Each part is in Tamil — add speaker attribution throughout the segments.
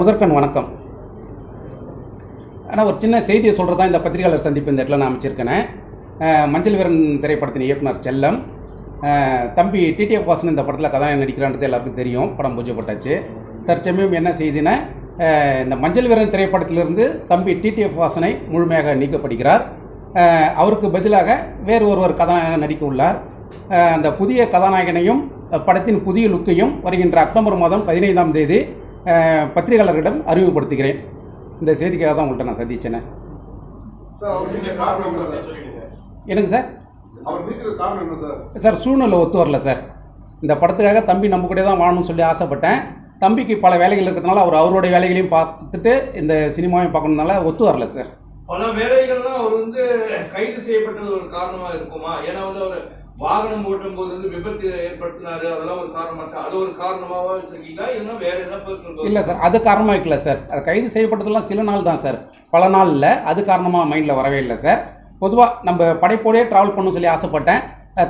Speaker 1: முதற்கண் வணக்கம். ஆனால் ஒரு சின்ன செய்தியை சொல்கிறது தான் இந்த பத்திரிகையாளர் சந்திப்பு இந்த இடத்துல நான் அமைச்சிருக்கேன். மஞ்சள் வீரன் திரைப்படத்தின் இயக்குனர் செல்லம். தம்பி டிடிஎஃப் வாசன் இந்த படத்தில் கதாநாயகன் நடிக்கிறான்றது எல்லாருக்கும் தெரியும். படம் பூஜை போட்டாச்சு தற்சமயம் என்ன செய்தினா இந்த மஞ்சள் வீரன் திரைப்படத்திலிருந்து தம்பி டிடிஎஃப் வாசனை முழுமையாக நீக்கப்படுகிறார். அவருக்கு பதிலாக வேறு ஒருவர் கதாநாயகன் நடிக்க உள்ளார். அந்த புதிய கதாநாயகனையும் படத்தின் புதிய லுக்கையும் வருகின்ற அக்டோபர் மாதம் பதினைந்தாம் தேதி பத்திரிகையாளர்களிடம் அறிமுகப்படுத்துகிறேன். இந்த செய்திக்காக தான் உங்கள்கிட்ட நான் சந்திச்சேனே.
Speaker 2: சார் அவர் நீங்க காரணம் என்ன சார்?
Speaker 1: எனக்கு சார்
Speaker 2: அவர் நீக்கிறது காரணம் என்ன சார்?
Speaker 1: சார் சூழ்நிலை ஒத்து வரல சார். இந்த படத்துக்காக தம்பி நம்ம கூட தான் வாழணும்னு சொல்லி ஆசைப்பட்டேன். தம்பிக்கு பல வேலைகள் இருக்கிறதுனால அவர் அவருடைய வேலைகளையும் பார்த்துட்டு இந்த சினிமாவையும் பார்க்கணுனால ஒத்து வரல சார்.
Speaker 3: பல வேலைகள்லாம் அவர் வந்து கைது செய்யப்பட்டது ஒரு காரணமா இருக்குமா? ஏன்னா வந்து அவர் வாகனம் ஓட்டும் போது வந்து விபத்து ஏற்படுத்தினாரு அதெல்லாம் ஒரு காரணமா அது ஒரு காரணமாவா வச்சிருக்கீங்களா? இல்லைன்னா வேற ஏதாவது
Speaker 1: இல்லை சார் அது காரணமாக வைக்கல சார். அது கைது செய்யப்பட்டதெல்லாம் சில நாள் தான் சார். பல நாள் இல்லை அது காரணமாக மைண்டில் வரவே இல்லை சார். பொதுவாக நம்ம படைப்போடே ட்ராவல் பண்ணணும்னு சொல்லி ஆசைப்பட்டேன்.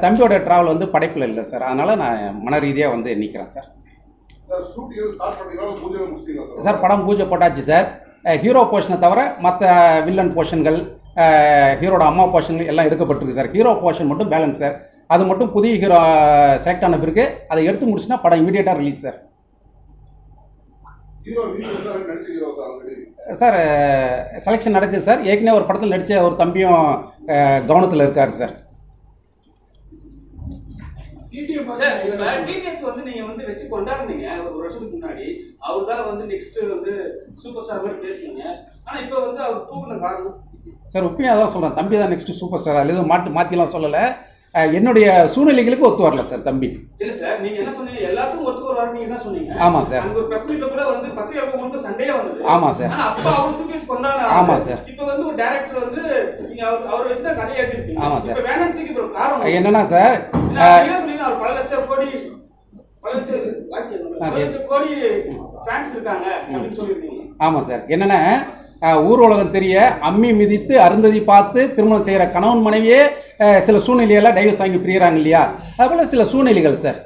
Speaker 1: தம்பியோட ட்ராவல் வந்து படைப்பில் இல்லை சார். அதனால் நான் மன ரீதியாக வந்து நிற்கிறேன் சார்.
Speaker 2: சார்
Speaker 1: படம் பூஜை போட்டாச்சு சார். ஹீரோ போர்ஷனை தவிர மற்ற வில்லன் போர்ஷன்கள் ஹீரோட அம்மா போர்ஷன்கள் எல்லாம் எடுக்கப்பட்டிருக்கு சார். ஹீரோ போர்ஷன் மட்டும் பேலன்ஸ் சார். அது மட்டும் புதிய ஹீரோ செலக்ட் ஆன பிறகு அதை எடுத்து முடிச்சுன்னா படம் இமீடியட்டாக ரிலீஸ் சார்
Speaker 2: சார்
Speaker 1: செலெக்ஷன் நடக்குது சார் ஏற்கனவே ஒரு படத்தில் நடித்த ஒரு தம்பியும் கவனத்தில் இருக்கார் சார்
Speaker 4: TTF வந்து நீங்க வந்து வச்சு கொண்டாடுனீங்க ஒரு வருஷத்துக்கு முன்னாடி. அவர் தான் வந்து நெக்ஸ்ட் வந்து சூப்பர் ஸ்டார் மாதிரி பேசுனீங்க. ஆனா இப்ப வந்து அவர் தூக்குன காரணம்?
Speaker 1: சார் உண்மையாக தான் சொல்கிறேன் தம்பி தான் நெக்ஸ்ட் சூப்பர் ஸ்டார் அதில் எதுவும் மாட்டு மாற்றிலாம் சொல்லலை. என்னுடைய சூழ்நிலைகளுக்கு ஒத்து வரல சார் தம்பி
Speaker 4: இல்ல சார் நீங்க என்ன சொன்னீங்க எல்லாத்துக்கும் ஒத்து வராரு நீங்க என்ன சொன்னீங்க
Speaker 1: ஆமா சார்.
Speaker 4: அங்க ஒரு பிரஸ் மீட்ல கூட வந்து பத்திரிகை உங்களுக்கு சண்டையே வந்தது
Speaker 1: ஆமா சார்.
Speaker 4: ஆனா அப்ப அவர் தூக்கி வச்சு கொண்டாட
Speaker 1: ஆமா சார்.
Speaker 4: இப்ப வந்து ஒரு டைரக்டர் வந்து நீங்க அவர் அவர் வச்சு தான் கதையை எழுதிருப்பீங்க
Speaker 1: ஆமா சார்.
Speaker 4: இப்ப வேணாம் தூக்கி போற காரணம்
Speaker 1: என்னன்னா சார்
Speaker 4: நீங்க சொன்னீங்க அவர் பல லட்சம் கோடி பல லட்சம். பல லட்சம் கோடி ஃபேன்ஸ் இருக்காங்க அப்படின்னு சொல்லியிருந்தீங்க
Speaker 1: ஆமாம் சார் என்னென்னா ஊர் உலகம் தெரிய அம்மி மிதித்து அருந்ததி பார்த்து திருமணம் செய்கிற கணவன் மனைவியே சில சூழ்நிலையெல்லாம் டைவர்ஸ் வாங்கி பிரியறாங்க இல்லையா? அதுபோல் சில சூழ்நிலைகள் சார்.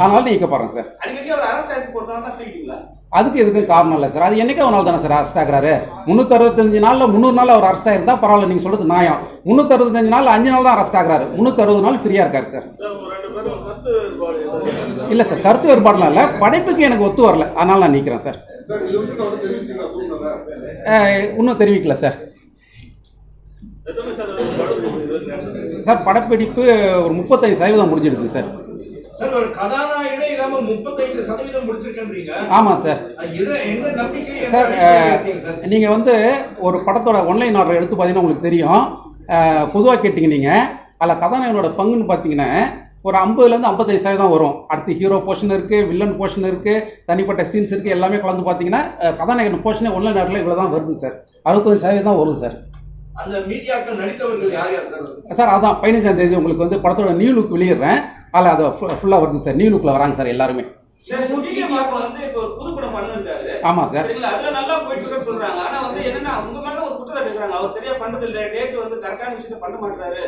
Speaker 1: அதனால நீக்க போகிறேன் சார்.
Speaker 4: அடிக்கடி அவர் அரெஸ்ட் ஆகி போறதுனால தான் தூக்கிட்டீங்களா
Speaker 1: அதுக்கு எதுக்கும் காரணம் இல்லை சார். அது என்னைக்கே ஒரு நாள் தானே சார் அரெஸ்ட் ஆகுறாரு. முந்நூற்றறுபத்தஞ்சு நாளில் முந்நூறு நாள் அவர் அரெஸ்ட் ஆயிருந்தா பரவாயில்ல நீங்கள் சொல்கிறது நியாயம். முந்நூற்றறுபத்தஞ்சு நாள் அஞ்சு நாள் தான் அரெஸ்ட் ஆகுறாரு. முந்நூற்றறுபது நாள் ஃப்ரீயாக இருக்கார் சார். இல்லை சார். கருத்து வேறுபாடுலாம் இல்லை. படைப்புக்கு எனக்கு ஒத்து வரல. அதனால நான் நிற்கிறேன் சார். இன்னும் தெரிவிக்கல சார். சார் படப்பிடிப்பு ஒரு முப்பத்தைந்து சதவீதம் முடிஞ்சிடுது சார். ஆமாம் சார். சார் நீங்கள் வந்து ஒரு படத்தோட ஒன்லைன் ஆர்டர் எடுத்து பார்த்தீங்கன்னா உங்களுக்கு தெரியும். பொதுவாக கேட்டிங்க நீங்கள் அதில் கதாநாயகனோட பங்குன்னு பார்த்தீங்கன்னா ஒரு ஐம்பதுலேருந்து ஐம்பத்தைந்து சதவீதம் வரும். அடுத்து ஹீரோ போர்ஷன் இருக்குது வில்லன் போர்ஷன் இருக்குது தனிப்பட்ட சீன்ஸ் இருக்குது எல்லாமே கலந்து பார்த்தீங்கன்னா கதாநாயகன் போர்ஷனே ஒன்லைன் ஆர்டரில் இவ்வளோ தான் வருது சார். அறுபத்தஞ்சு சதவீதம் தான்
Speaker 3: யார் சார்?
Speaker 1: சார் அதான் பதினஞ்சாம் தேதி உங்களுக்கு வந்து படத்தோட நியூ லுக் வெளியிடுறேன். அதில் அது ஃபுல்லாக வருது சார். நியூ லுக்கில் வராங்க சார் எல்லாருமே. ஆமாம் சார்.
Speaker 4: சரிங்களா? அதுல நல்லா போயிட்டு இருக்க சொல்றாங்க ஆனா வந்து என்னன்னா உங்க மேல ஒரு குற்றத்தை எடுக்கிறாங்க அவர் சரியா பண்றது இல்ல டேட் வந்து கரெக்டான விஷயத்த பண்ண மாட்டாரு.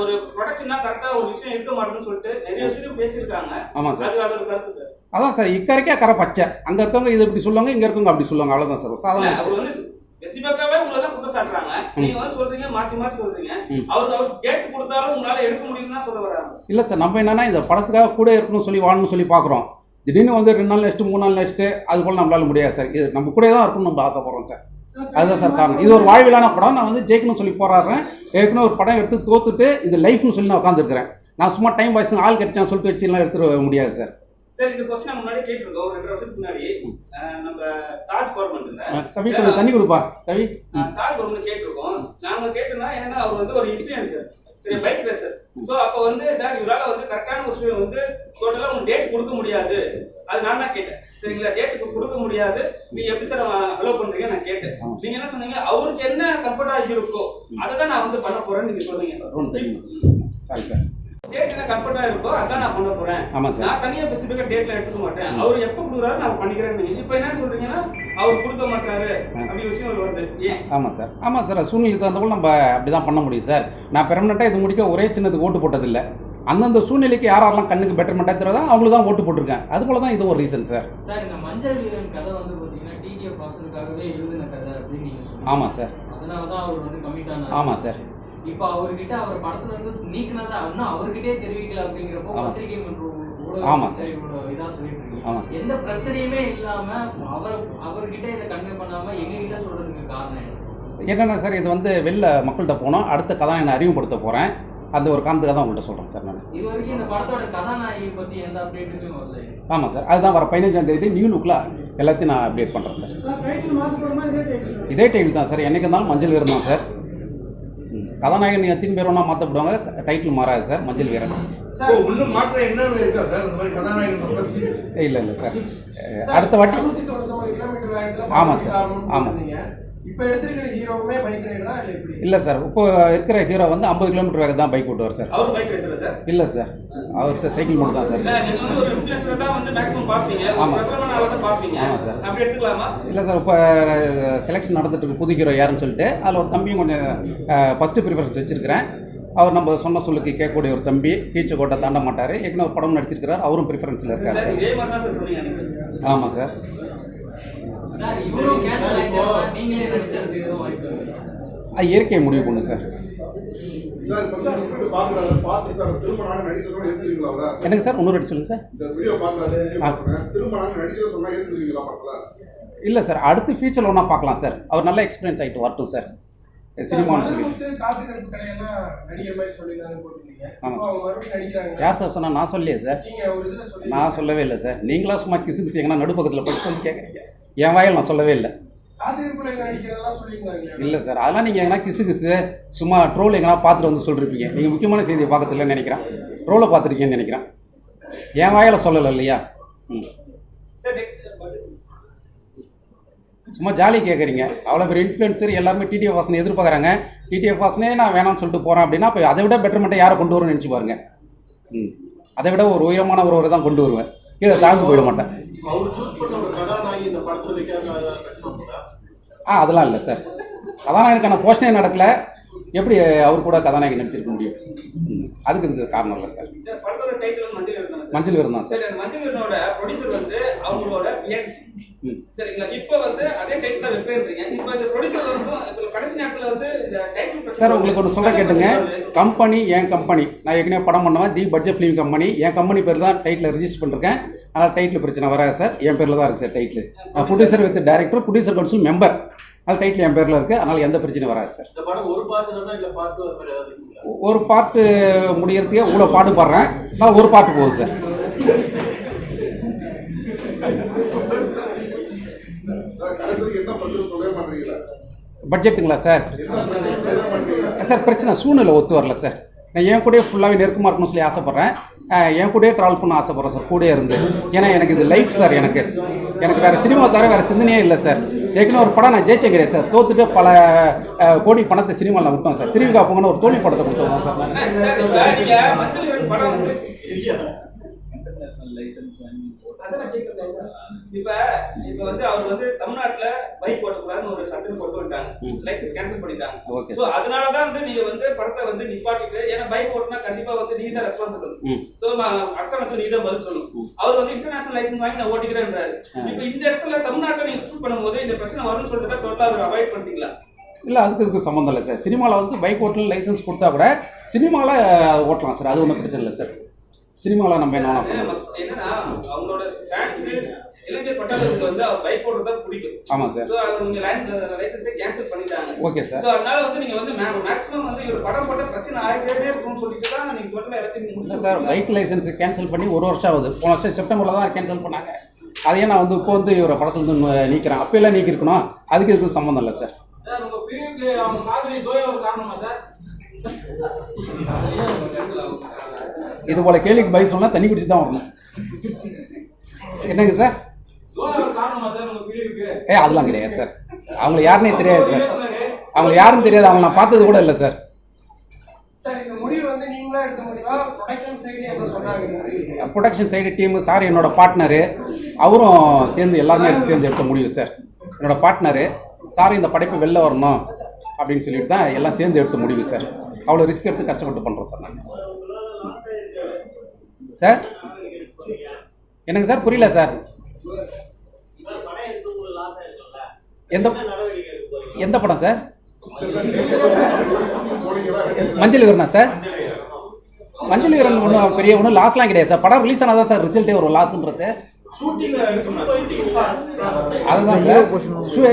Speaker 4: ஒரு ப்ரொடக்ஷனா கரெக்டா ஒரு விஷயம் இருக்க மாட்டேன்னு சொல்லிட்டு நிறைய விஷயம் பேசியிருக்காங்க.
Speaker 1: ஆமாம் சார்.
Speaker 4: அது அதோட கருத்து சார்.
Speaker 1: அதான் சார் இக்கரைக்கே கரை பச்சை. அங்கே இருக்கவங்க இது இப்படி சொல்லுவாங்க இங்கே இருக்கவங்க அப்படி சொல்லுவாங்க. அவ்வளோதான் சார்.
Speaker 4: இல்ல,
Speaker 1: சாதாரண
Speaker 4: அவர். வந்து ஸ்பெசிஃபிக்காவே உங்களை தான் குற்றம் சாட்டுறாங்க. நீங்க வந்து சொல்றீங்க மாத்தி மாத்தி சொல்றீங்க. அவருக்கு அவர் டேட் கொடுத்தாலும் உங்களால எடுக்க முடியும்னு தான் சொல்ல வராங்க
Speaker 1: இல்லை சார் நம்ம என்னன்னா இந்த படத்துக்காக கூட இருக்கணும்னு சொல்லி வாழணும்னு சொல்லி பார்க்குறோம். திடீர்னு வந்து ரெண்டு நாள் நெக்ஸ்ட்டு மூணு நாள் நெக்ஸ்ட்டு அது போல் நம்மளால முடியாது சார். இது நம்ம கூட தான் இருக்கணும்னு நம்ம ஆசைப்படுறோம் சார். அதுதான் சார் காரணம். இது ஒரு வாழ்விலான படம். நான் வந்து ஜெயிக்கணும்னு சொல்லி போராடுறேன். ஏற்கனவே ஒரு படம் எடுத்து தோத்துட்டு இது லைஃப்னு சொல்லி நான் உட்காந்துருக்கிறேன் நான் சும்மா டைம் பாய்ஸ் ஆள் கிடைச்சான்னு சொல்லிட்டு வச்சுலாம் எடுத்துட முடியாது சார்.
Speaker 4: சரி இந்த கொஸ்டின் முன்னாடி கேட்டிருக்கோம். ஒரு ரெண்டு வருஷத்துக்கு முன்னாடி. நம்ம தாஜ் கவர்மெண்ட்ல
Speaker 1: கவி கொஞ்சம் தண்ணி கொடுப்பா. கவி.
Speaker 4: தாஜ் கவர்மெண்ட் கேட்டிருக்கோம். நாங்க கேட்டோம்னா என்னன்னா அவர் வந்து ஒரு இன்ஃபுளுசர் சரி பைக் ரேசர் சோ அப்ப வந்து சார் இவரால வந்து கரெக்டான ஒரு விஷயம் வந்து டோட்டலா உங்களுக்கு டேட் கொடுக்க முடியாது. அது நான் தான் கேட்டேன். சரிங்களா? டேட் கொடுக்க முடியாது. நீங்க எப்படி சார் அலோவ் பண்றீங்க நான் கேட்டேன். நீங்க என்ன சொன்னீங்க? அவருக்கு என்ன கம்ஃபர்டா இருக்கோ அதை தான் நான் வந்து பண்ண போறேன்னு நீங்க சொன்னீங்க.
Speaker 1: சாரி சார்
Speaker 4: டேட் என்ன கம்ஃபர்டா இருக்கோ அதான் நான் பண்ண போறேன்.
Speaker 1: ஆமாம் சார்.
Speaker 4: நான் தனியா ஸ்பெசிஃபிக்கா டேட்ல எடுத்துக்க மாட்டேன். அவர் எப்ப கொடுக்குறாரு நான் பண்ணிக்கிறேன்னு இப்ப என்ன சொல்றீங்கன்னா அவர் கொடுக்க மாட்டாரு அப்படி விஷயம் ஒரு வருது. ஏன்?
Speaker 1: ஆமாம் சார். ஆமாம் சார் சூழ்நிலைக்கு தகுந்த போல் நம்ம அப்படி தான் பண்ண முடியும் சார். நான் பெர்மனெண்ட்டாக இது முடிக்க ஒரே சின்னதுக்கு ஓட்டு போட்டதில்லை. அந்தந்த சூழ்நிலைக்கு யார் யாரெல்லாம் கண்ணுக்கு பெட்டர்மெண்ட்டாக இருக்கிறதோ அவங்களுக்கு தான் ஓட்டு போட்டிருக்கேன் அது போல தான் இது ஒரு ரீசன் சார்.
Speaker 5: சார் இந்த மஞ்சள் வீரன் கதை வந்து பாத்தீங்கன்னா டிடிஎஃப் வாசனுக்காகவே எழுதின கதை அப்படின்னு நீங்க சொல்லுங்க
Speaker 1: ஆமாம் சார்.
Speaker 5: அதனால தான் அவர் வந்து கமிட் ஆனார்.
Speaker 1: ஆமாம் சார்.
Speaker 5: இப்போ அவர்கிட்ட அவர் படத்துல இருந்து நீக்கினதை இன்னும் அவர்கிட்டயே தெரிவிக்கல அப்படிங்கிறப்போ. பத்திரிகை மற்றும்
Speaker 1: ஆமா சார்.
Speaker 5: இதா சொல்லிட்டு. இருக்கீங்க எந்த பிரச்சனையுமே இல்லாம அவர் அவர்கிட்ட இதை கன்வே பண்ணாம எங்க கிட்ட சொல்றதுக்கு காரணம் என்ன?
Speaker 1: என்னென்ன சார் இது வந்து வெளில மக்கள்கிட்ட போனோம் அடுத்த கதாநாயகனை அறிமுகப்படுத்த போகிறேன் அந்த ஒரு காரணத்துக்காக தான் உங்கள்கிட்ட சொல்கிறேன் சார் நான்
Speaker 5: இது வரைக்கும் இந்த படத்தோட கதாநாயகி பத்தி எந்த அப்டேட்டுமே வரல
Speaker 1: ஆமாம் சார் அதுதான் வர பதினஞ்சாம் தேதி நியூ லுக்கில் எல்லாத்தையும் நான் அப்டேட் பண்ணுறேன் சார் இதே டைட்டில் தான் சார் என்னைக்கு இருந்தாலும் மஞ்சள் வீரன் தான் சார். கதாநாயகன் எத்தனை பேர் வேணால் மாற்றப்படுவாங்க டைட்டில் மாறாது சார். மஞ்சள் வீரன். இல்லை இல்லை சார். அடுத்த வாட்டி. ஆமாம் சார். ஆமாம் சார்.
Speaker 6: இப்ப எடுத்திருக்கிற ஹீரோவுமே பைக் ரைடரா இல்ல எப்படி?
Speaker 1: இல்லை சார் இப்போ இருக்கிற ஹீரோ வந்து ஐம்பது கிலோமீட்டர் வேகம் தான் பைக் ஓட்டுவார் சார்.
Speaker 4: அவர் பைக் ரேசர் சார்?
Speaker 1: இல்லை சார் அவர்கிட்ட சைக்கிள் மட்டும் தான் சார்.
Speaker 4: இல்ல நீங்க வந்து ஒரு இன்ஃபுளுசர் தான் வந்து மேக்ஸிமம் பாப்பீங்க ஒரு
Speaker 1: ஆமா சார்.
Speaker 4: தான்
Speaker 1: ஆமா சார்.
Speaker 4: அப்படி எடுத்துக்கலாமா?
Speaker 1: இல்லை சார் இப்போ செலெக்ஷன் நடந்துட்டு இருக்கு புது ஹீரோ யாருன்னு சொல்லிட்டு அதில் ஒரு தம்பியும் கொஞ்சம் ஃபஸ்ட்டு ப்ரிஃபரன்ஸ் வச்சிருக்கிறேன். அவர் நம்ம சொன்ன சொல்லுக்கு கேட்கக்கூடிய ஒரு தம்பி கீச்ச கோட்டை தாண்ட மாட்டார். ஏற்கனவே ஒரு படம் நடிச்சிருக்கிறார் அவரும் ப்ரிஃபரன்ஸில் இருக்கார்
Speaker 4: சார்.
Speaker 1: ஆமாம் சார். இயற்கையை முடிவு பண்ணு சார். எனக்கு சார் இன்னொரு வாட்டி சொல்லுங்கள் சார். இல்லை சார் அடுத்து ஃபியூச்சரில் ஒன்றா பார்க்கலாம் சார். அவர் நல்லா எக்ஸ்பீரியன்ஸ் ஆகிட்டு வரட்டும் சார். சினிமான்னு சொல்லி. யார் சார் சொன்னால் நான் சொல்லலையே சார்? நான் சொல்லவே இல்லை சார். நீங்களா சும்மா கிசு கிசு எங்கன்னா நடுப்பக்கத்தில் படிச்சு வந்து கேட்குறீங்க என் வாயில் நான் சொல்லவே இல்லை. இல்லை சார் அதெல்லாம் நீங்கள் எங்கன்னா கிசு கிசு சும்மா ட்ரோல் எங்கன்னா பார்த்துட்டு வந்து சொல்லிருப்பீங்க. நீங்கள் முக்கியமான செய்தியை பார்க்கறதில்லன்னு நினைக்கிறேன். ட்ரோலை பார்த்துருக்கீங்கன்னு நினைக்கிறேன். என் வாயில் சொல்லலை இல்லையா? ம். சும்மா ஜாலி கேட்குறீங்க அவ்வளோ பெரிய இன்ஃப்ளூயன்சர் எல்லாருமே டிடிஎஃப் வாசனை எதிர்பார்க்குறாங்க. டிடிஎஃப் வாசனே நான் வேணாம்னு சொல்லிட்டு போகிறேன் அப்படின்னா இப்போ அதை விட பெட்டர்மெண்ட்டை யாரை கொண்டு வரும்னு நினச்சி பாருங்க. ம். அதை விட ஒரு உயரமான ஒருவரை தான் கொண்டு வருவேன். கீழே தாழ்ந்து போயிட மாட்டேன். ஆ அதெல்லாம் இல்லை சார் கதாநாயகனுக்கான போஷனே நடக்கல. எப்படி அவர் கூட கதாநாயகன் நடிச்சிருக்க முடியும்? அதுக்கு இதுக்கு காரணம் இல்லை சார்
Speaker 4: சார் படத்தோட டைட்டில் வந்து மஞ்சள் இருந்தாங்க சார்
Speaker 1: மஞ்சள்
Speaker 4: ப்ரொடியூசர் வந்து அவங்களோட பியான்சி
Speaker 1: ம்.
Speaker 4: சரிங்களா இப்போ வந்து அதே டைட்டில் தான் வைப்பேன்றீங்க இப்போ இந்த ப்ரொடியூசர் வந்து இப்போ கடைசி நேரத்தில் வந்து இந்த டைட்டில்
Speaker 1: சார் உங்களுக்கு ஒன்று சொல்ல கேட்டுங்க. கம்பெனி என் கம்பெனி நான் ஏற்கனவே படம் பண்ணுவேன். தி பட்ஜெட் ஃபிலிம் கம்பெனி என் கம்பெனி பேர் தான் டைட்டில் ரெஜிஸ்டர் பண்ணிருக்கேன். அதனால் டைட்டில் பிரச்சனை வராது சார் என் பேரில் தான் இருக்குது sir title producer with director producer council member அது டைட்டில் என் பேரில் இருக்குது அதனால் எந்த பிரச்சனையும் வராது சார்
Speaker 7: ஒரு பாட்டு
Speaker 1: முடியறதுக்கே இவ்வளோ பாடுபடுறேன் நான் ஒரு பாட்டு போகுது சார் பட்ஜெட்டுங்களா சார் சார் பிரச்சனை சூழ்நிலை ஒத்து வரல சார் நான் என் கூடயே ஃபுல்லாகவே நெருக்கமாக இருக்கணும்னு சொல்லி ஆசைப்பட்றேன். என் கூடயே ட்ராவல் பண்ண ஆசைப்பட்றேன் சார் கூடயே இருந்து. ஏன்னா எனக்கு இது லைஃப் சார் எனக்கு. எனக்கு வேறு சினிமா தவிர வேறு சிந்தனையே இல்லை சார் ஏற்கனவே ஒரு படம் நான் ஜெயிச்சே கிடையாது சார் தோத்துட்டு பல கோடி பணத்தை சினிமாவில் நான் விட்டோம் சார் திருவிழா போங்கன்னு ஒரு தோல்வி படத்தை கொடுத்தோம் சார்
Speaker 4: நீங்க படம் வந்து அதான் கேட்கறேன். இப்ப இப்ப வந்து அவர் வந்து தமிழ்நாட்டுல பைக் ஓட்டக்கூடாதுன்னு ஒரு சட்டம் கொண்டு வந்துட்டாங்க. லைசன்ஸ் கேன்சல் பண்ணிட்டாங்க.
Speaker 1: Okay,
Speaker 4: சோ அதனாலதான் வந்து நீங்க வந்து படத்தை வந்து நிப்பாட்டிட்டு ஏன்னா பைக் ஓட்டினா கண்டிப்பா வந்து நீங்க தான் ரெஸ்பான்சிபிள்
Speaker 1: ம்.
Speaker 4: சோ அரசாங்கத்துக்கு நீ தான் பதில் சொல்லணும். அவர் வந்து இன்டர்நேஷனல் லைசன்ஸ் வாங்கி நான் ஓட்டிக்கிறேன்றாரு. இப்ப இந்த இடத்துல தமிழ்நாட்டுல நீங்க ஷூட் பண்ணும்போது இந்த பிரச்சனை வரும்னு சொல்லிட்டு டோட்டலா அவர் அவாய்ட் பண்ணிட்டீங்களா?
Speaker 1: இல்லை அதுக்கு இதுக்கு சம்மந்தம் இல்லை சார் சினிமாவில் வந்து பைக் ஓட்டல் லைசன்ஸ் கொடுத்தா கூட சினிமாவில் ஓட்டலாம் சார் அது ஒன்றும் பிரச்சனை இல்லை சார் சினிமாவில் நம்ம என்ன
Speaker 4: என்னன்னா அவங்களோட ஃபேன்ஸ் இளைஞர் பட்டாளருக்கு வந்து அவர் பைக் ஓட்டுறது தான் பிடிக்கும்.
Speaker 1: ஆமாம் சார்.
Speaker 4: சோ அவர் உங்க லைசன்ஸை கேன்சல் பண்ணிட்டாங்க.
Speaker 1: Okay sir.
Speaker 4: சோ அதனால வந்து நீங்க வந்து மேக்ஸிமம் வந்து இவர் படம் போட்ட பிரச்சனை ஆகிட்டே இருக்கும்னு சொல்லிட்டு தான் நீங்க டோட்டலா எல்லாத்தையும்
Speaker 1: இல்லை சார் பைக் லைசன்ஸ் கேன்சல் பண்ணி ஒரு வருஷம் ஆகுது. போன வருஷம் செப்டம்பரில் தான் கேன்சல் பண்ணாங்க. அதையே நான் வந்து இப்போ வந்து இவரை படத்துலேருந்து நீக்கிறேன். அப்போல்லாம் நீக்கிருக்கணும். அதுக்கு இதுக்கு சம்மந்தம் இல்லை சார்.
Speaker 5: சார் உங்க பிரிவுக்கு அவங்க சாதனை சோயா ஒரு காரணமா சார்?
Speaker 1: இது போல் கேள்விக்கு பை சொன்னால் தண்ணி குடிச்சு தான் வரணும். என்னங்க சார்? ஏ அதெல்லாம் கிடையாது சார். அவங்கள யாருன்னே தெரியாது சார். அவங்கள யாருன்னு தெரியாது. அவங்க நான் பார்த்தது கூட இல்லை சார்.
Speaker 6: நீங்களா ப்ரொடக்ஷன் சைடு
Speaker 1: டீமு சார் என்னோட பார்ட்னரு அவரும் சேர்ந்து எல்லாருமே எடுத்து சேர்ந்து எடுத்த முடிவு சார். என்னோட பார்ட்னரு சார் இந்த படைப்பு வெளில வரணும் அப்படின்னு சொல்லிட்டு தான் எல்லாம் சேர்ந்து எடுத்த முடிவு சார். அவ்வளோ ரிஸ்க் எடுத்து கஷ்டப்பட்டு பண்ணுறோம் சார் நான் சார்? எனக்கு சார் புரியல சார். எந்த எந்த படம் சார்? மஞ்சள் வீரனா சார்? மஞ்சள் வீரன் ஒன்றும் பெரிய ஒன்றும் லாஸ்லாம் கிடையாது சார். படம் ரிலீஸ் ஆனால் தான் சார் ரிசல்ட்டே ஒரு லாஸ்ன்றது அதுதான் சார்.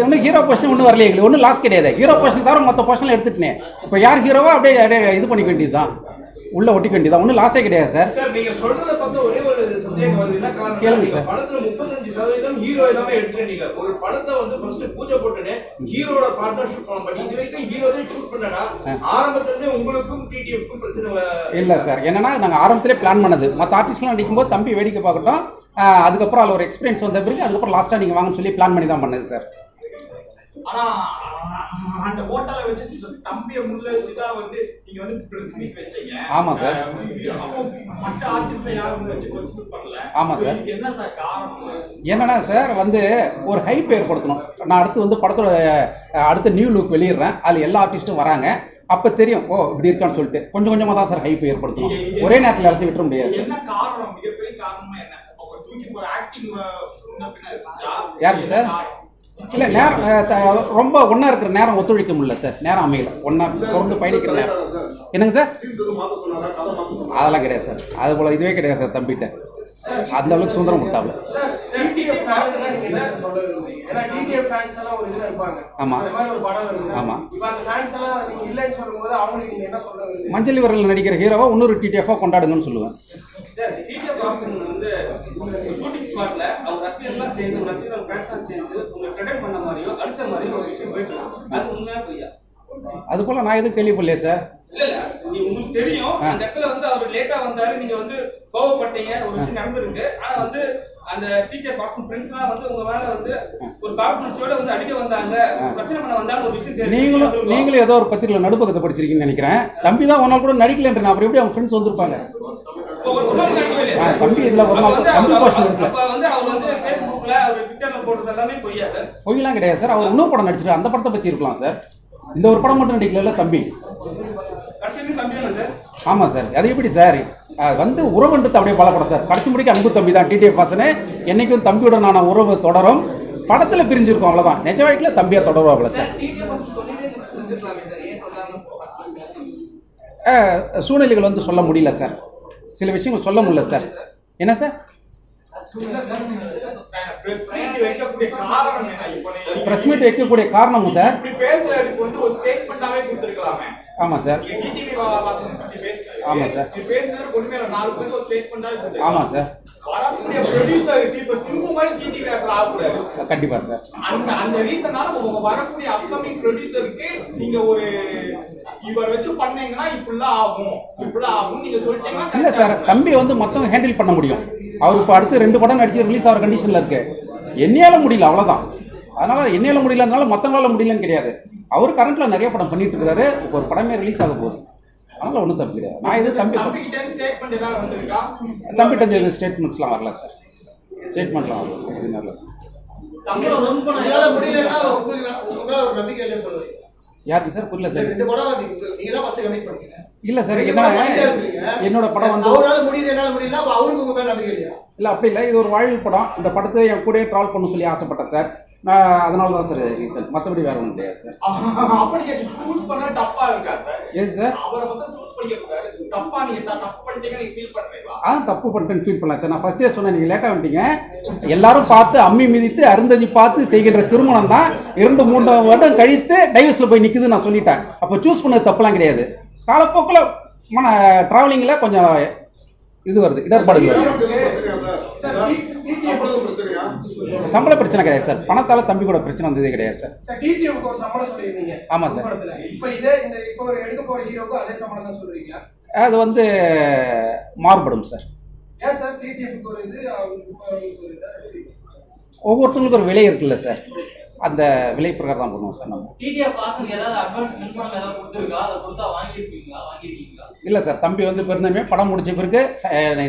Speaker 1: இன்னும் ஹீரோ போர்ஷன் ஒன்றும் வரலையே ஒன்றும் லாஸ் கிடையாது. ஹீரோ போர்ஷன் தவிர மொத்த போர்ஷனில் எடுத்துட்டேன். இப்போ யார் ஹீரோவோ அப்படியே அப்படியே இது பண்ணிக்க வேண்டியது தான் உள்ளே ஒட்டிக்க வேண்டியது தான் ஒன்றும் லாஸே கிடையாது சார்
Speaker 3: சார் நீங்க சொல்றத பார்த்தா ஒரே ஒரு சந்தேகம் வருது. என்ன காரணம்?
Speaker 1: கேளுங்க
Speaker 3: நீங்க
Speaker 1: சார்.
Speaker 3: படத்துல முப்பத்தஞ்சு சதவீதம் ஹீரோ எல்லாமே எடுத்துட்டீங்க ஒரு படத்தை வந்து ஃபர்ஸ்ட் பூஜை போட்டுன்னு ஹீரோட பார்ட் தான் ஷூட் பண்ண பட் இது வரைக்கும் ஹீரோ தான் ஷூட் பண்ணனா ஆரம்பத்துல உங்களுக்கும் டிடிஎஃப்க்கும் பிரச்சனை
Speaker 1: இல்லை சார் என்னன்னா நாங்கள் ஆரம்பத்திலே பிளான் பண்ணது. மற்ற ஆர்டிஸ்ட்லாம் நடிக்கும்போது தம்பி வேடிக்கை பார்க்கட்டும். அதுக்கப்புறம் அதில் ஒரு எக்ஸ்பீரியன்ஸ் வந்த பிறகு அதுக்கப்புறம் லாஸ்ட்டாக நீங்கள் வாங்கன்னு சொல்லி பிளான் பண்ணி தான் பண்ணது சார்
Speaker 7: ஆனா அந்த ஹோட்டலை வச்சு தம்பியை முள்ள வச்சுதான் வந்து நீங்க வந்து மீட் வச்சீங்க.
Speaker 1: ஆமா சார்.
Speaker 7: மற்ற ஆர்டிஸ்ட்ல யாரும் வச்சு பண்ணல.
Speaker 1: ஆமா சார்.
Speaker 7: என்ன சார் காரணம்?
Speaker 1: என்னன்னா சார் வந்து ஒரு ஹைப் ஏற்படுத்தணும். நான் அடுத்து வந்து படத்தோட அடுத்த நியூ லுக் வெளியிடுறேன். அதில் எல்லா ஆர்டிஸ்ட்டும் வராங்க. அப்போ தெரியும் ஓ இப்படி இருக்கான்னு சொல்லிட்டு. கொஞ்சம் கொஞ்சமாக தான் சார் ஹைப் ஏற்படுத்தணும். ஒரே நேரத்தில் எடுத்து விட்டுற முடியாது
Speaker 7: என்ன காரணம்? மிகப்பெரிய காரணமா என்ன? தூக்கி போற ஆக்டிங்
Speaker 1: யாருக்கு சார்? இல்லை நேரம் ரொம்ப ஒன்றா இருக்கிற நேரம் ஒத்துழைக்க முடியல சார். நேரம் அமையல. ஒன்றா தொடர்ந்து பயணிக்கிற நேரம். என்னங்க சார்? அதெல்லாம் கிடையாது சார். அது போல் இதுவே கிடையாது சார் தம்பிகிட்ட அந்த அளவுக்கு சுதந்திரம்
Speaker 6: டிடிஎஃப் டிடிஎஃப் விரும்புறீங்க
Speaker 1: மஞ்சள் விரல் நடிக்கிற ஹீரோவை இன்னொரு டிடிஎஃபாக கொண்டாடுங்கன்னு சொல்லுவேன்.
Speaker 4: சார் டிடிஎஃப் வாசன் வந்து ஷூட்டிங் ஸ்பாட்ல அவங்க ரசிகர்லாம் சேர்ந்து ரசிகர் ஃபேன்ஸ்லாம் சேர்ந்து உங்களை ப்ரொடெக்ட் பண்ண மாதிரியும் அடிச்ச மாதிரியும் ஒரு விஷயம் போயிட்டு அது உண்மையா பொய்யா?
Speaker 1: அது போல் நான் எதுவும் கேள்விப்படலையே சார்
Speaker 4: உங்களுக்கு தெரியும். அந்த இடத்துல வந்து அவர் லேட்டா வந்தாரு. நீங்க வந்து கோவப்பட்டீங்க. ஒரு விஷயம் நடந்திருக்கு. ஆனா வந்து அந்த டிடிஎஃப் வாசன் ஃப்ரெண்ட்ஸ்லாம் வந்து உங்க மேல வந்து ஒரு கார்பனர்ஸோட வந்து அடிக்க வந்தாங்க. பிரச்சனை பண்ண வந்தாங்க. ஒரு விஷயம் தெரியும்
Speaker 1: நீங்களும் நீங்களும் ஏதோ ஒரு பத்திரிகையில் நடுப்பக்கத்தை படிச்சிருக்கீங்கன்னு நினைக்கிறேன். தம்பி தான் நாள் கூட நடிக்கலன்ற அப்புறம் எப்படி அவங்க ஃப்ரெண்ட்ஸ் வந்திருப்பாங்க? தம்பி இதுல ஒரு நாள்
Speaker 4: வந்து
Speaker 1: தம்பி.
Speaker 4: அப்ப வந்து அவர் வந்து Facebookல அவர் ட்விட்டர்ல போட்டது எல்லாமே பொய்யா
Speaker 1: பொய்யெல்லாம் கிடையாது சார். அவர் இன்னொரு படம் நடிச்சிருக்காரு. அந்த படத்தை பற்றி இருக்கலாம் சார். இந்த ஒரு படம் மட்டும் நடிக்கல தம்பி?
Speaker 4: சார்
Speaker 1: ஆமாம் சார். அது எப்படி சார்? வந்து உறவுன்றது அப்படியே பலப்படம் சார். கடைசி முடிக்க அன்பு தம்பி தான் டிடிஎஃப் வாசனே. என்னைக்கும் தம்பியுடனான உறவு தொடரும். படத்தில் பிரிஞ்சிருக்கும் அவ்வளோதான் நிஜ வாழ்க்கையில் தம்பியாக தொடருவாப்ல சார். அஹ், சூழ்நிலைகள் வந்து சொல்ல முடியல சார். சில விஷயங்கள் சொல்ல முடியல சார். என்ன சார்?
Speaker 7: பிரஸ் மீட் வைக்கக்கூடிய
Speaker 1: காரணமும் சார்.
Speaker 7: ஒரு ஸ்டேட்மெண்டாவே கொடுத்துருக்கலாமே.
Speaker 1: ஆமாம் சார்.
Speaker 7: டிடிவி வாசன் பத்தி பேசுறது
Speaker 1: ஆமா சார்.
Speaker 7: பேசுனதுக்கு ஒண்ணுமே இல்ல. நாலு பேருக்கு ஒரு கொடுத்துருக்கலாம்.
Speaker 1: ஆமாம் சார்.
Speaker 7: வரக்கூடிய ப்ரொடியூசருக்கு இப்ப சிம்பு மாதிரி டிடிவி வாசன் ஆகக்கூடாது
Speaker 1: கண்டிப்பாக சார்.
Speaker 7: அந்த அந்த ரீசனால உங்க வரக்கூடிய அப்கமிங் ப்ரொடியூசருக்கு நீங்க ஒரு இவர் வச்சு பண்ணீங்கன்னா இப்படிலாம் ஆகும். இப்படிலாம் ஆகும் நீங்க சொல்லிட்டீங்கன்னா
Speaker 1: இல்லை சார். தம்பி வந்து மொத்தம் ஹேண்டில் பண்ண முடியும். அவர் இப்போ அடுத்து ரெண்டு படம் நடிச்சு ரிலீஸ் ஆகிற கண்டிஷனில் இருக்கு. என்னையால முடியல. அவ்வளோதான் அதனால என்னையால முடியலனால மற்றவங்களால முடியலன்னு கிடையாது. அவர் கரண்ட்ல நிறைய படம் பண்ணிட்டு இருக்காரு. இப்போ ஒரு படமே ரிலீஸ் ஆக போகுது. அதனால ஒன்றும் தப்பு கிடையாது. நான் எது தம்பி
Speaker 7: தம்பி
Speaker 1: தம்பிட்ட எது ஸ்டேட்மெண்ட்ஸ்லாம் வரல சார் ஸ்டேட்மெண்ட்லாம் வரல சார் எதுவும் வரல சார் யாருக்கு சார் புரியல சார்
Speaker 8: இந்த படம் நீங்க நீங்க தான் ஃபர்ஸ்ட் கமிட் பண்ணீங்க
Speaker 1: இல்லை சார் என்ன. என்னோட படம் வந்து
Speaker 8: அவரால முடியுது என்னால முடியல அப்ப அவருக்கு உங்க மேல நம்பிக்கை இல்லையா?
Speaker 1: இல்லை அப்படி இல்லை. இது ஒரு வாழ்வு படம். இந்த படத்தை என் கூடயே ட்ராவல் பண்ண சொல்லி ஆசைப்பட்டேன் சார் நான் அதனால தான் சார் ரீசன் மற்றபடி வேற ஒன்றும் கிடையாது சார்
Speaker 7: அப்ப நீங்க சூஸ் பண்ண தப்பா இருக்கா சார்
Speaker 1: ஏது சார்
Speaker 7: அவரை வந்து சூஸ் பண்ணிக்க கூடாது. தப்பா நீங்க த- தப்பு பண்ணிட்டீங்க நீங்க ஃபீல் பண்றீங்களா?
Speaker 1: ஆ தப்பு பண்ணிட்டேன்னு ஃபீல் பண்ணலாம் சார் நான் ஃபர்ஸ்டே சொன்னேன் நீங்கள் லேட்டாக வந்துட்டீங்க. எல்லாரும் பார்த்து அம்மி மிதித்து அருந்ததி பார்த்து செய்கின்ற திருமணம் தான் இரண்டு மூன்று வருடம் கழித்து டைவர்ஸில் போய் நிற்குதுன்னு நான் சொல்லிட்டேன். அப்போ சூஸ் பண்ணது தப்புலாம் கிடையாது. காலப்போக்கில் மன ட்ராவலிங்கில் கொஞ்சம் இது வருது இடர்பாடுகள் வருது
Speaker 2: பிரச்சனையா சார் சம்பளம் பிரச்சனையா
Speaker 1: சம்பள பிரச்சனை கிடையாது சார். பணத்தால் தம்பி கூட பிரச்சனை வந்ததே கிடையாது சார்.
Speaker 6: சார் டிடிஎஃப்க்கு ஒரு சம்பளம் சொல்லியிருந்தீங்க.
Speaker 1: ஆமா சார்.
Speaker 6: இப்போ இதே இந்த இப்போ ஒரு எடுக்க போற ஹீரோக்கும் அதே சம்பளம் தான் சொல்றீங்களா?
Speaker 1: அது வந்து மாறுபடும் சார்.
Speaker 6: ஏன் சார் டிடிஎஃப்க்கு ஒரு இது
Speaker 1: ஒவ்வொருத்தவங்களுக்கும் ஒரு விலை இருக்குல்ல சார். அந்த விலை பிரகாரம் தான் பண்ணுவோம் சார் நம்ம.
Speaker 5: டிடிஎஃப் வாசன் ஏதாவது அட்வான்ஸ் முன்பணம் ஏதாவது கொடுத்துருக்கா? அதை கொடுத்தா வாங்கியிருப்பீங்களா? வாங்கியிருக்கீங்களா?
Speaker 1: இல்லை சார் தம்பி வந்து பெருந்தமே படம் முடிச்ச பிறகு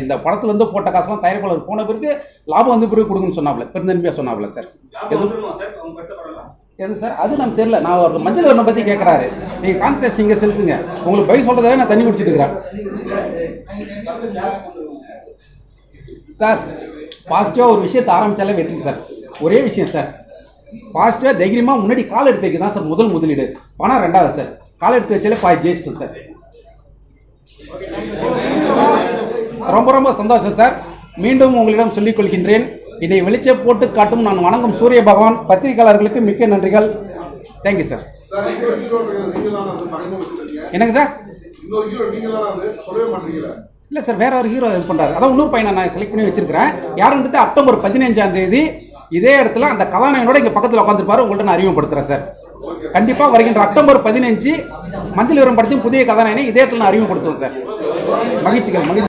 Speaker 1: இந்த படத்துலேருந்து போட்ட காசுலாம் தயாரிப்பாளர் போன பிறகு லாபம் வந்து பிறகு கொடுங்கன்னு சொன்னாப்ல பெருந்தன்மையாக சொன்னாப்ல சார்.
Speaker 4: படம்லாம்?
Speaker 1: எது சார்? அது நமக்கு தெரியல. நான் ஒரு மஞ்சள் வர்ணம் பற்றி கேட்குறாரு நீங்கள் கான்சன்ட்ரேஷன் இங்கே செலுத்துங்க. உங்களுக்கு பை சொல்கிறதாவே நான் தண்ணி குடிச்சிட்டு சார் பாசிட்டிவாக ஒரு விஷயத்தை ஆரம்பிச்சாலே வெற்றி சார். ஒரே விஷயம் சார். பாசிட்டிவாக தைரியமாக முன்னாடி கால் எடுத்து வைக்க தான் சார் முதல் முதலீடு. பணம் ரெண்டாவது சார். கால் எடுத்து வச்சாலே பாய் ஜெயிச்சிட்டோம் சார். ரொம்ப ரொம்ப சந்தோஷம் சார். மீண்டும் உங்களிடம் சொல்லிக் கொள்கின்றேன். என்னை வெளிச்ச போட்டு காட்டும் நான் வணங்கும் சூரிய பகவான். பத்திரிகையாளர்களுக்கு மிக்க நன்றிகள். தேங்க்யூ சார்
Speaker 2: சார்
Speaker 1: என்னங்க சார்? இல்லை சார் வேற ஒரு ஹீரோ இது பண்ணுறாரு அதான் இன்னொரு பையனை நான் செலக்ட் பண்ணி வச்சிருக்கிறேன். யாருன்றது அக்டோபர் பதினஞ்சாம் தேதி இதே இடத்துல அந்த கதாநாயகனோட இங்கே பக்கத்தில் உட்காந்துருப்பாரு உங்கள்கிட்ட நான் அறிவுப்படுத்துறேன் சார். கண்டிப்பாக வருகின்ற அக்டோபர் பதினஞ்சு மஞ்சள் விவரம் படத்தையும் புதிய கதாநாயகனை இதே இடத்துல நான் அறிமுகப்படுத்துவேன் சார். மகிழ்ச்சிகள் மகிழ்ச்சி.